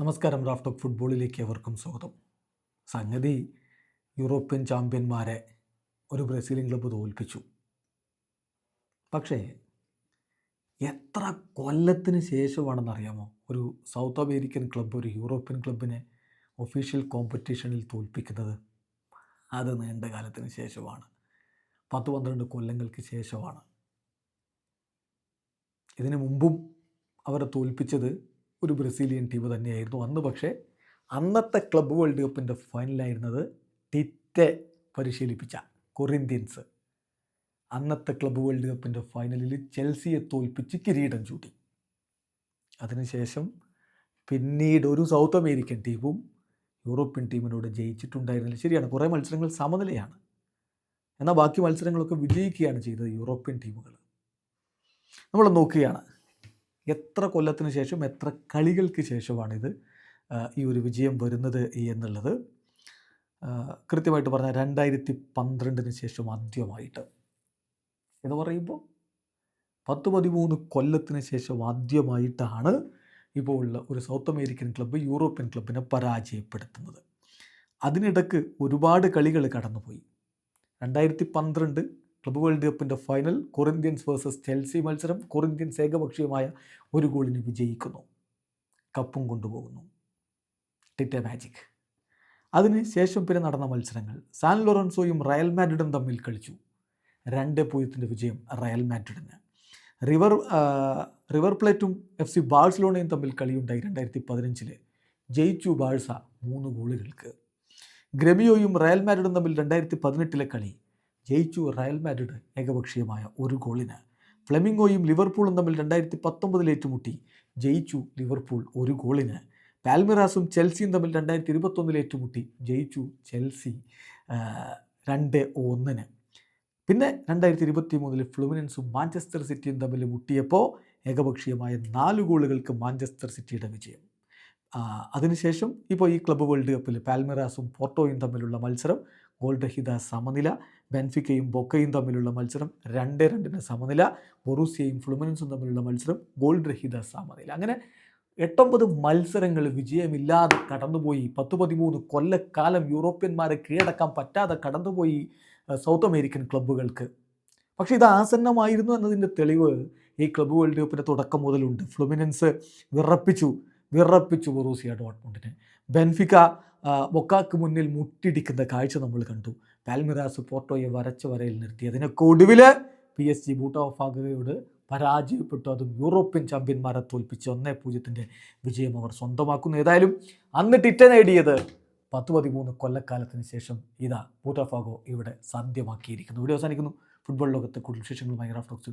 നമസ്കാരം raft of ഫുട്ബോളിലേക്ക് അവർക്കും സ്വാഗതം. സംഗതി യൂറോപ്യൻ ചാമ്പ്യന്മാരെ ഒരു ബ്രസീലിയൻ ക്ലബ്ബ് തോൽപ്പിച്ചു. പക്ഷേ എത്ര കൊല്ലത്തിന് ശേഷമാണെന്നറിയാമോ ഒരു സൗത്ത് അമേരിക്കൻ ക്ലബ്ബ് ഒരു യൂറോപ്യൻ ക്ലബിനെ ഒഫീഷ്യൽ കോമ്പറ്റീഷനിൽ തോൽപ്പിക്കുന്നത് അത് നീണ്ട കാലത്തിന് ശേഷമാണ്. പത്ത് പന്ത്രണ്ട് കൊല്ലങ്ങൾക്ക് ശേഷമാണ്. ഇതിനു മുമ്പും അവരെ തോൽപ്പിച്ചത് ഒരു ബ്രസീലിയൻ ടീം തന്നെയായിരുന്നു. അന്ന് പക്ഷേ അന്നത്തെ ക്ലബ്ബ് വേൾഡ് കപ്പിന്റെ ഫൈനലായിരുന്നത് ടിറ്റെ പരിശീലിപ്പിച്ച കൊറിന്ത്യൻസ്. അന്നത്തെ ക്ലബ് വേൾഡ് കപ്പിന്റെ ഫൈനലിൽ ചെൽസിയെ തോൽപ്പിച്ച് കിരീടം ചൂടി അതിനുശേഷം പിന്നീട് ഒരു സൗത്ത് അമേരിക്കൻ ടീമും യൂറോപ്യൻ ടീമിനോട് ജയിച്ചിട്ടുണ്ടായിരുന്നില്ല. ശരിയാണ് കുറേ മത്സരങ്ങൾ സമനിലയാണ്. എന്നാൽ ബാക്കി മത്സരങ്ങളൊക്കെ വിജയിക്കുകയാണ് ചെയ്തത് യൂറോപ്യൻ ടീമുകൾ നമ്മൾ നോക്കുകയാണ് എത്ര കൊല്ലത്തിന് ശേഷം എത്ര കളികൾക്ക് ശേഷമാണിത് ഈ ഒരു വിജയം വരുന്നത് എന്നുള്ളത് കൃത്യമായിട്ട് പറഞ്ഞാൽ രണ്ടായിരത്തി പന്ത്രണ്ടിന് ശേഷം ആദ്യമായിട്ട്. എന്ന് പറയുമ്പോൾ പത്ത് പതിമൂന്ന് കൊല്ലത്തിന് ശേഷം ആദ്യമായിട്ടാണ് ഇപ്പോൾ ഉള്ള ഒരു സൗത്ത് അമേരിക്കൻ ക്ലബ്ബ് യൂറോപ്യൻ ക്ലബിനെ പരാജയപ്പെടുത്തുന്നത്. അതിനിടക്ക് ഒരുപാട് കളികൾ കടന്നുപോയി. രണ്ടായിരത്തി പന്ത്രണ്ട് ക്ലബ്ബ് വേൾഡ് കപ്പിന്റെ ഫൈനൽ കൊറിന്ത്യൻസ് വേഴ്സസ് ചെൽസി മത്സരം കൊറിന്ത്യൻസ് ഏകപക്ഷീയമായ ഒരു ഗോളിന് വിജയിക്കുന്നു. കപ്പും കൊണ്ടുപോകുന്നു. Tite magic. അതിന് ശേഷം പിന്നെ നടന്ന മത്സരങ്ങൾ. സാൻ ലൊറൻസോയും റയൽ മാഡ്രിഡും തമ്മിൽ കളിച്ചു. രണ്ട് പൂജ്യത്തിന്റെ വിജയം റയൽ മാഡ്രിഡിന്. റിവർ റിവർ പ്ലേറ്റും എഫ് സി ബാഴ്സലോണയും തമ്മിൽ കളിയുണ്ടായി രണ്ടായിരത്തി പതിനഞ്ചിൽ ജയിച്ചു ബാഴ്സ മൂന്ന് ഗോളുകൾക്ക്. ഗ്രമിയോയും റയൽ മാഡ്രിഡും തമ്മിൽ രണ്ടായിരത്തി പതിനെട്ടിലെ കളി ജയിച്ചു റയൽ മാഡ്രിഡ് ഏകപക്ഷീയമായ ഒരു ഗോളിന്. ഫ്ലെമിംഗോയും ലിവർപൂളും തമ്മിൽ രണ്ടായിരത്തി പത്തൊമ്പതിൽ ഏറ്റുമുട്ടി. ജയിച്ചു ലിവർപൂൾ ഒരു ഗോളിന്. പാൽമിറാസും ചെൽസിയും തമ്മിൽ രണ്ടായിരത്തി ഇരുപത്തൊന്നിൽ ഏറ്റുമുട്ടി. ജയിച്ചു ചെൽസി രണ്ട് ഒന്നിന്. പിന്നെ രണ്ടായിരത്തി ഇരുപത്തി മൂന്നിൽ ഫ്ലുമിനൻസും മാഞ്ചസ്റ്റർ സിറ്റിയും തമ്മിൽ മുട്ടിയപ്പോൾ ഏകപക്ഷീയമായ നാല് ഗോളുകൾക്ക് മാഞ്ചസ്റ്റർ സിറ്റിയുടെ വിജയം. അതിനുശേഷം ഇപ്പോൾ ഈ ക്ലബ്ബ് വേൾഡ് കപ്പിൽ പാൽമിറാസും പോർട്ടോയും തമ്മിലുള്ള മത്സരം ഗോൾ രഹിത സമനില ബെൻഫിക്കയും ബൊക്കയും തമ്മിലുള്ള മത്സരം രണ്ട് രണ്ടിന് സമനില ബൊറൂസിയയും ഫ്ലുമിനൻസും തമ്മിലുള്ള മത്സരം ഗോൾ രഹിത സമനില. അങ്ങനെ എട്ടൊമ്പത് മത്സരങ്ങൾ വിജയമില്ലാതെ കടന്നുപോയി പത്ത് പതിമൂന്ന് കൊല്ലക്കാലം യൂറോപ്യന്മാരെ കീഴടക്കാൻ പറ്റാതെ കടന്നുപോയി സൗത്ത് അമേരിക്കൻ ക്ലബ്ബുകൾക്ക്. പക്ഷേ ഇത് ആസന്നമായിരുന്നു എന്നതിന്റെ തെളിവ് ഈ ക്ലബ് വേൾഡ് കപ്പിന്റെ തുടക്കം മുതലുണ്ട്. ഫ്ലുമിനൻസ് വിറപ്പിച്ചു വിറപ്പിച്ചു ബൊറൂസിയ ഡോട്ട്മുണ്ടിനെ. ബെൻഫിക്ക ബൊക്കാക്ക് മുന്നിൽ മുട്ടിടിക്കുന്ന കാഴ്ച നമ്മൾ കണ്ടു. പാൽമിറാസ് പോർട്ടോയെ വരച്ച വരയിൽ നിർത്തി. അതിനൊക്കെ ഒടുവിൽ പി എസ് ജി ബൂട്ടോഫാഗയോട് പരാജയപ്പെട്ടു. അതും യൂറോപ്യൻ ചാമ്പ്യന്മാരെ തോൽപ്പിച്ച് ഒന്നേ പൂജ്യത്തിന്റെ വിജയം അവർ സ്വന്തമാക്കുന്നു. ഏതായാലും അന്ന് ടിറ്റ നേടിയത് പത്ത് പതിമൂന്ന് കൊല്ലക്കാലത്തിന് ശേഷം ഇതാ ബൂട്ടോഫാഗോ ഇവിടെ സാധ്യമാക്കിയിരിക്കുന്നു. വീഡിയോ അവസാനിക്കുന്നു. ഫുട്ബോൾ ലോകത്തെ കൂടുതൽ വിശേഷങ്ങളുമായി റാഫ്റ്റോക്സ്